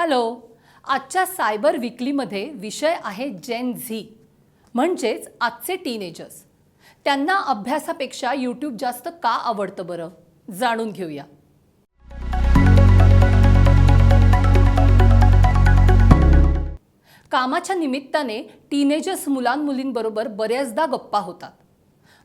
Hello आजच्या cyber विकलीमध्ये विषय आहे जेन झी म्हणजेच आजचे टीनेजर्स त्यांना अभ्यासापेक्षा यूट्यूब जास्त का आवडतं बरं? जाणून घेऊया. कामाच्या निमित्ताने टीनेजर्स मुलांमुलींबरोबर बऱ्याचदा गप्पा होतात.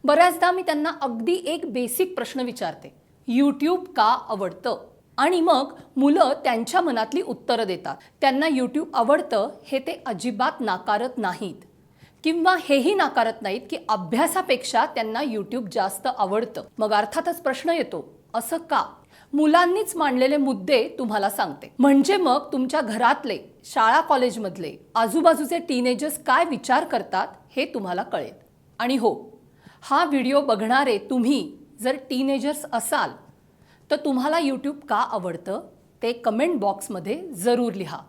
बऱ्याचदा मी त्यांना अगदी एक बेसिक प्रश्न विचारते. यूट्यूब का आवडतं? आणि मग मुलं त्यांच्या मनातली उत्तरं देतात. त्यांना यूट्यूब आवडतं हे ते अजिबात नाकारत नाहीत. किंवा हेही नाकारत नाहीत की अभ्यासापेक्षा त्यांना यूट्यूब जास्त आवडतं. मग अर्थातच प्रश्न येतो असं का? मुलांनीच मांडलेले मुद्दे तुम्हाला सांगते. म्हणजे मग तुमच्या घरातले शाळा कॉलेजमधले आजूबाजूचे टीनेजर्स काय विचार करतात हे तुम्हाला कळेल. आणि हो हा व्हिडिओ बघणारे तुम्ही जर टीनेजर्स असाल तर तुम्हाला यूट्यूब का आवडतं? ते कमेंट बॉक्समध्ये जरूर लिहा.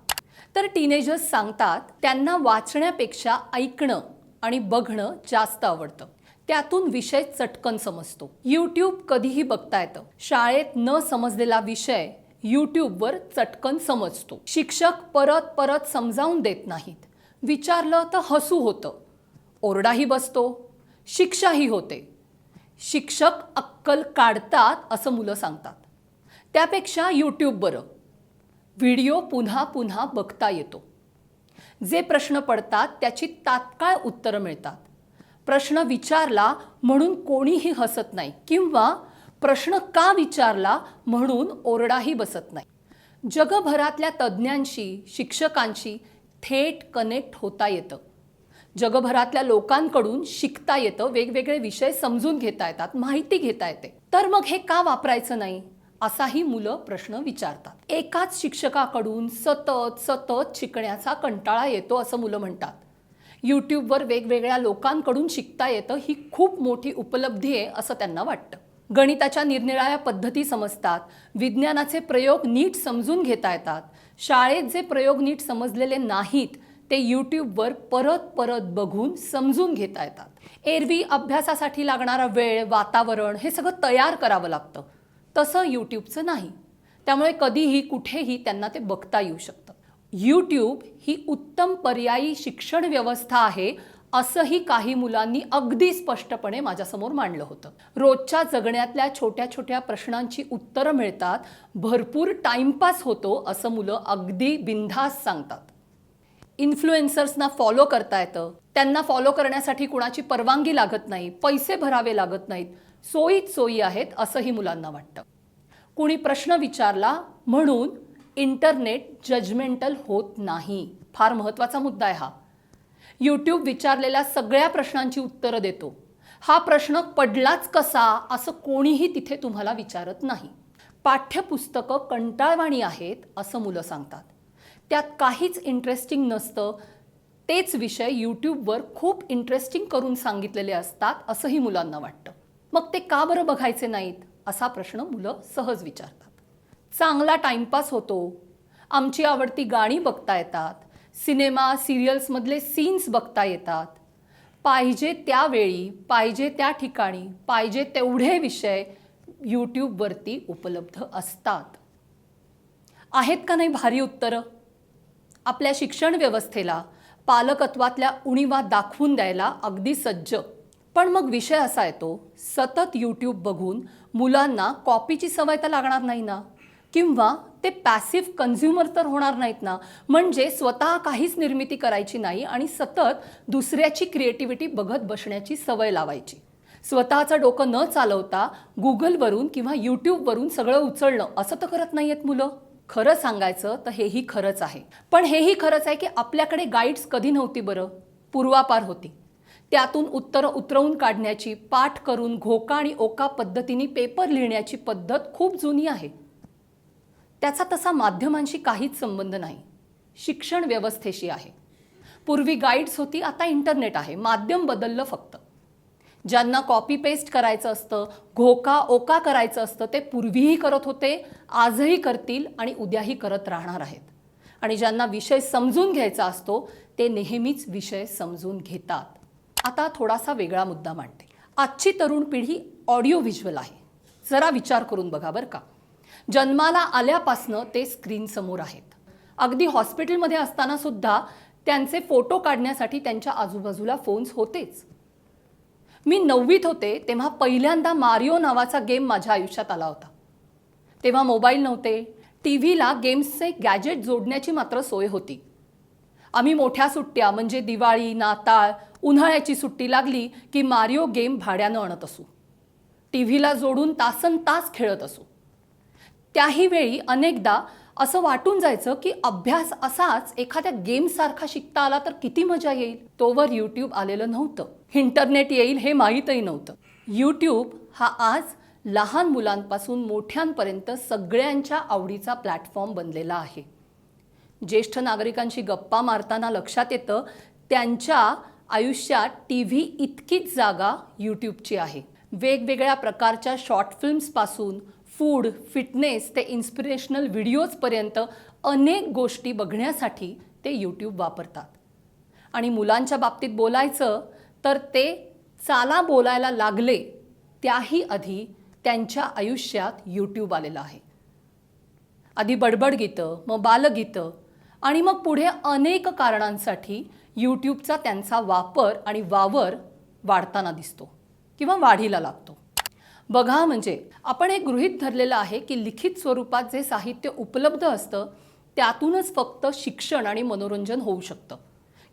तर टीनेजर्स सांगतात त्यांना वाचण्यापेक्षा ऐकणं आणि बघणं जास्त आवडतं. त्यातून विषय चटकन समजतो. यूट्यूब कधीही बघता येतं. शाळेत न समजलेला विषय यूट्यूबवर चटकन समजतो. शिक्षक परत परत समजावून देत नाहीत. विचारलं तर हसू होतं. ओरडाही बसतो. शिक्षाही होते. शिक्षक अक्कल काढतात असं मुलं सांगतात. त्यापेक्षा यूट्यूब बरं. व्हिडिओ पुन्हा पुन्हा बघता येतो. जे प्रश्न पडतात त्याची तात्काळ उत्तरं मिळतात. प्रश्न विचारला म्हणून कोणीही हसत नाही किंवा प्रश्न का विचारला म्हणून ओरडाही बसत नाही. जगभरातल्या तज्ज्ञांशी शिक्षकांशी थेट कनेक्ट होता येतं. जगभरातल्या लोकांकडून शिकता येतं वेगवेगळे विषय समजून घेता येतात माहिती घेता येते. तर मग हे का वापरायचं नाही? असाही मुलं प्रश्न विचारतात. एकाच शिक्षकाकडून सतत सतत शिकण्याचा कंटाळा येतो असं मुलं म्हणतात. यूट्यूबवर वेगवेगळ्या लोकांकडून शिकता येतं ही खूप मोठी उपलब्धी आहे असं त्यांना वाटतं. गणिताच्या निरनिराळ्या पद्धती समजतात विज्ञानाचे प्रयोग नीट समजून घेता येतात शाळेत जे प्रयोग नीट समजलेले नाहीत ते यूट्यूबवर परत परत बघून समजून घेता येतात. एरवी अभ्यासासाठी लागणारा वेळ वातावरण हे सगळं तयार करावं लागतं. तसं यूट्यूबचं नाही. त्यामुळे कधीही कुठेही त्यांना ते बघता येऊ शकतं. यूट्यूब ही उत्तम पर्यायी शिक्षण व्यवस्था आहे असंही काही मुलांनी अगदी स्पष्टपणे माझ्यासमोर मांडलं होतं. रोजच्या जगण्यातल्या छोट्या छोट्या प्रश्नांची उत्तरं मिळतात. भरपूर टाइमपास होतो असं मुलं अगदी बिनधास्त सांगतात. इन्फ्लुएन्सर्सना फॉलो करता येतं. त्यांना फॉलो करण्यासाठी कुणाची परवानगी लागत नाही पैसे भरावे लागत नाहीत. सोयीत सोयी आहेत असंही मुलांना वाटतं. कुणी प्रश्न विचारला म्हणून इंटरनेट जजमेंटल होत नाही. फार महत्त्वाचा मुद्दा आहे हा. यूट्यूब विचारलेल्या सगळ्या प्रश्नांची उत्तरं देतो. हा प्रश्न पडलाच कसा असं कोणीही तिथे तुम्हाला विचारत नाही. पाठ्यपुस्तकं कंटाळवाणी आहेत असं मुलं सांगतात. त्यात काहीच इंटरेस्टिंग नसतं. तेच विषय यूट्यूबवर खूप इंटरेस्टिंग करून सांगितलेले असतात असंही मुलांना वाटतं. मग ते का बरं बघायचे नाहीत असा प्रश्न मुलं सहज विचारतात. चांगला टाइमपास होतो. आमची आवडती गाणी बघता येतात. सिनेमा सिरियल्समधले सीन्स बघता येतात. पाहिजे त्यावेळी पाहिजे त्या ठिकाणी पाहिजे तेवढे विषय यूट्यूबवरती उपलब्ध असतात. आहेत का नाही भारी उत्तरं? आपल्या शिक्षण व्यवस्थेला पालकत्वातल्या उणीवा दाखवून द्यायला अगदी सज्ज. पण मग विषय असा येतो सतत यूट्यूब बघून मुलांना कॉपीची सवय तर लागणार नाही ना? किंवा ते पॅसिव्ह कन्झ्युमर तर होणार नाहीत ना? म्हणजे स्वतः काहीच निर्मिती करायची नाही आणि सतत दुसऱ्याची क्रिएटिव्हिटी बघत बसण्याची सवय लावायची. स्वतःचं डोकं न चालवता गुगलवरून किंवा यूट्यूबवरून सगळं उचलणं असं तर करत नाही आहेत मुलं. खरं सांगायचं तर हेही खरंच आहे. पण हेही खरंच आहे की आपल्याकडे गाईड्स कधी नव्हती बरं? पूर्वापार होती. त्यातून उत्तरं उतरवून काढण्याची पाठ करून घोका आणि ओका पद्धतीने पेपर लिहिण्याची पद्धत खूप जुनी आहे. त्याचा तसा माध्यमांशी काहीच संबंध नाही. शिक्षण व्यवस्थेशी आहे. पूर्वी गाईड्स होती आता इंटरनेट आहे. माध्यम बदललं फक्त. ज्यांना कॉपी पेस्ट करायचं असतं घोका ओका करायचं असतं ते पूर्वीही करत होते आजही करतील आणि उद्याही करत राहणार आहेत. आणि ज्यांना विषय समजून घ्यायचा असतो ते नेहमीच विषय समजून घेतात. आता थोडासा वेगळा मुद्दा मांडते. आजची तरुण पिढी ऑडिओ व्हिज्युअल आहे. जरा विचार करून बघा बरं का. जन्माला आल्यापासनं ते स्क्रीनसमोर आहेत. अगदी हॉस्पिटलमध्ये असताना सुद्धा त्यांचे फोटो काढण्यासाठी त्यांच्या आजूबाजूला फोन्स होतेच. मी नववीत होते तेव्हा पहिल्यांदा मारिओ नावाचा गेम माझ्या आयुष्यात आला होता. तेव्हा मोबाईल नव्हते टी व्हीला गेम्सचे गॅजेट जोडण्याची मात्र सोय होती. आम्ही मोठ्या सुट्ट्या म्हणजे दिवाळी नाताळ उन्हाळ्याची सुट्टी लागली की मारिओ गेम भाड्यानं आणत असू. टी व्हीला जोडून तासन तास खेळत असू. त्याही वेळी अनेकदा असं वाटून जायचं की अभ्यास असाच एखाद्या गेमसारखा शिकता आला तर किती मजा येईल? तोवर यूट्यूब आलेलं नव्हतं. इंटरनेट येईल हे माहीतही नव्हतं. यूट्यूब हा आज लहान मुलांपासून मोठ्यांपर्यंत सगळ्यांच्या आवडीचा प्लॅटफॉर्म बनलेला आहे. ज्येष्ठ नागरिकांशी गप्पा मारताना लक्षात येतं त्यांच्या आयुष्यात टी व्ही इतकीच जागा यूट्यूबची आहे. वेगवेगळ्या प्रकारच्या शॉर्ट फिल्म्सपासून फूड फिटनेस ते इन्स्पिरेशनल व्हिडिओजपर्यंत अनेक गोष्टी बघण्यासाठी ते यूट्यूब वापरतात. आणि मुलांच्या बाबतीत बोलायचं तर ते चाला बोलायला लागले त्याही आधी त्यांच्या आयुष्यात यूट्यूब आलेलं आहे. आधी बडबड गीतं मग बालगीतं आणि मग पुढे अनेक कारणांसाठी यूट्यूबचा त्यांचा वापर आणि वावर वाढताना दिसतो किंवा वाढीला लागतो. बघा म्हणजे आपण एक गृहीत धरलेलं आहे की लिखित स्वरूपात जे साहित्य उपलब्ध असतं त्यातूनच फक्त शिक्षण आणि मनोरंजन होऊ शकतं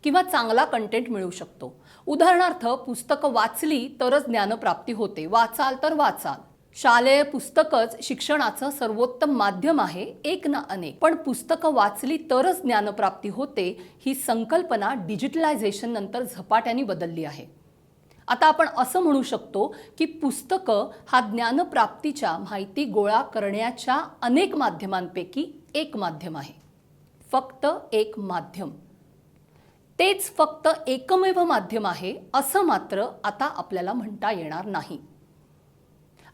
किंवा चांगला कंटेंट मिळू शकतो. उदाहरणार्थ पुस्तकं वाचली तरच ज्ञानप्राप्ती होते. वाचाल तर वाचाल. शालेय पुस्तकच शिक्षणाचं सर्वोत्तम माध्यम आहे एक ना अनेक. पण पुस्तकं वाचली तरच ज्ञानप्राप्ती होते ही संकल्पना डिजिटलायझेशन नंतर झपाट्याने बदलली आहे. आता आपण असं म्हणू शकतो की पुस्तकं हा ज्ञानप्राप्तीच्या माहिती गोळा करण्याच्या अनेक माध्यमांपैकी एक माध्यम आहे. फक्त एक माध्यम. तेच फक्त एकमेव माध्यम आहे असं मात्र आता आपल्याला म्हणता येणार नाही.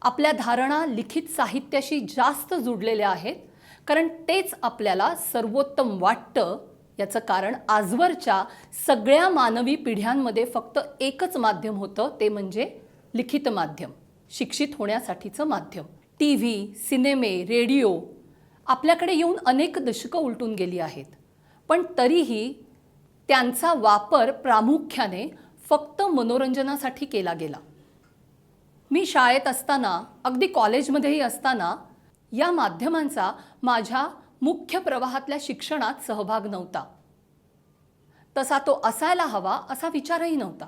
आपल्या धारणा लिखित साहित्याशी जास्त जुडलेल्या आहेत कारण तेच आपल्याला सर्वोत्तम वाटतं याचं कारण आजवरच्या सगळ्या मानवी पिढ्यांमध्ये फक्त एकच माध्यम होतं ते म्हणजे लिखित माध्यम शिक्षित होण्यासाठीचं माध्यम. टी व्ही सिनेमे रेडिओ आपल्याकडे येऊन अनेक दशकं उलटून गेली आहेत. पण तरीही त्यांचा वापर प्रामुख्याने फक्त मनोरंजनासाठी केला गेला. मी शाळेत असताना अगदी कॉलेजमध्येही असताना या माध्यमांचा माझ्या मुख्य प्रवाहातल्या शिक्षणात सहभाग नव्हता. तसा तो असायला हवा असा विचारही नव्हता.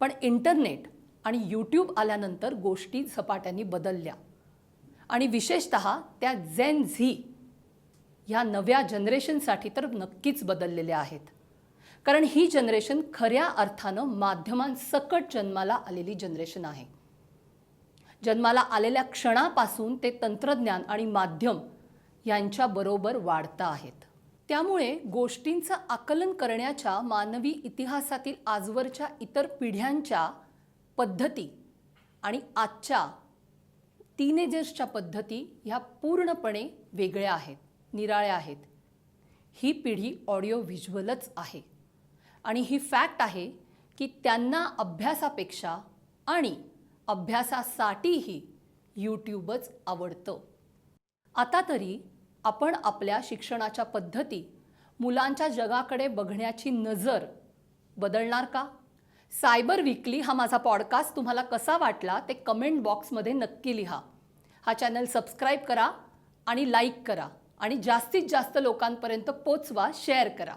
पण इंटरनेट आणि यूट्यूब आल्यानंतर गोष्टी झपाट्याने बदलल्या. आणि विशेषत त्या झेन झी ह्या नव्या जनरेशनसाठी तर नक्कीच बदललेल्या आहेत. कारण ही जनरेशन खऱ्या अर्थानं माध्यमांसकट जन्माला आलेली जनरेशन आहे. जन्माला आलेल्या क्षणापासून ते तंत्रज्ञान आणि माध्यम यांच्याबरोबर वाढता आहेत. त्यामुळे गोष्टींचं आकलन करण्याच्या मानवी इतिहासातील आजवरच्या इतर पिढ्यांच्या पद्धती आणि आजच्या टीनेजर्सच्या पद्धती ह्या पूर्णपणे वेगळ्या आहेत निराळ्या आहेत. ही पिढी ऑडिओ व्हिज्युअलच आहे. आणि ही फॅक्ट आहे की त्यांना अभ्यासापेक्षा आणि अभ्यासासाठीही यूट्यूबच आवडतं. आता तरी आपण आपल्या शिक्षणाच्या पद्धती मुलांच्या जगाकडे बघण्याची नजर बदलणार का? सायबर विकली हा माझा पॉडकास्ट. तुम्हाला कसा वाटला ते कमेंट बॉक्समध्ये नक्की लिहा. हा चॅनल सबस्क्राईब करा आणि लाईक करा आणि जास्तीत जास्त लोकांपर्यंत पोचवा शेअर करा.